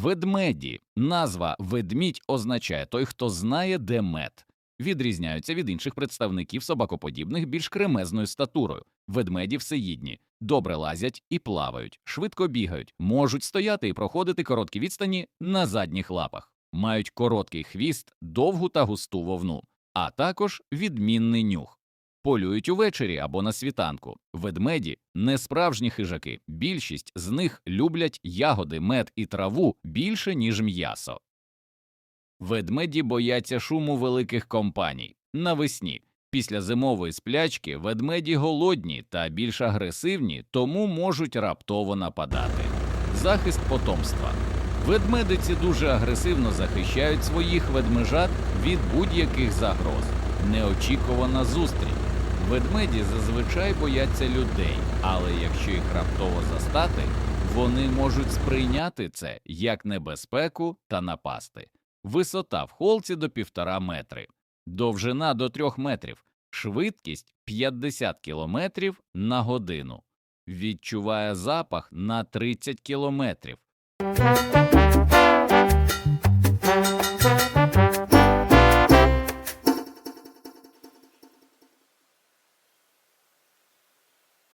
Ведмеді. Назва ведмідь означає той, хто знає, де мед. Відрізняються від інших представників собакоподібних більш кремезною статурою. Ведмеді всеїдні, добре лазять і плавають, швидко бігають, можуть стояти і проходити короткі відстані на задніх лапах, мають короткий хвіст, довгу та густу вовну, а також відмінний нюх. Полюють увечері або на світанку. Ведмеді не справжні хижаки. Більшість з них люблять ягоди, мед і траву більше, ніж м'ясо. Ведмеді бояться шуму великих компаній. Навесні, після зимової сплячки, ведмеді голодні та більш агресивні, тому можуть раптово нападати. Захист потомства. Ведмедиці дуже агресивно захищають своїх ведмежат від будь-яких загроз. Неочікувана зустріч. Ведмеді зазвичай бояться людей, але якщо їх раптово застати, вони можуть сприйняти це як небезпеку та напасти. Висота в холці до півтора метри, довжина до трьох метрів, швидкість 50 кілометрів на годину. Відчуває запах на 30 кілометрів.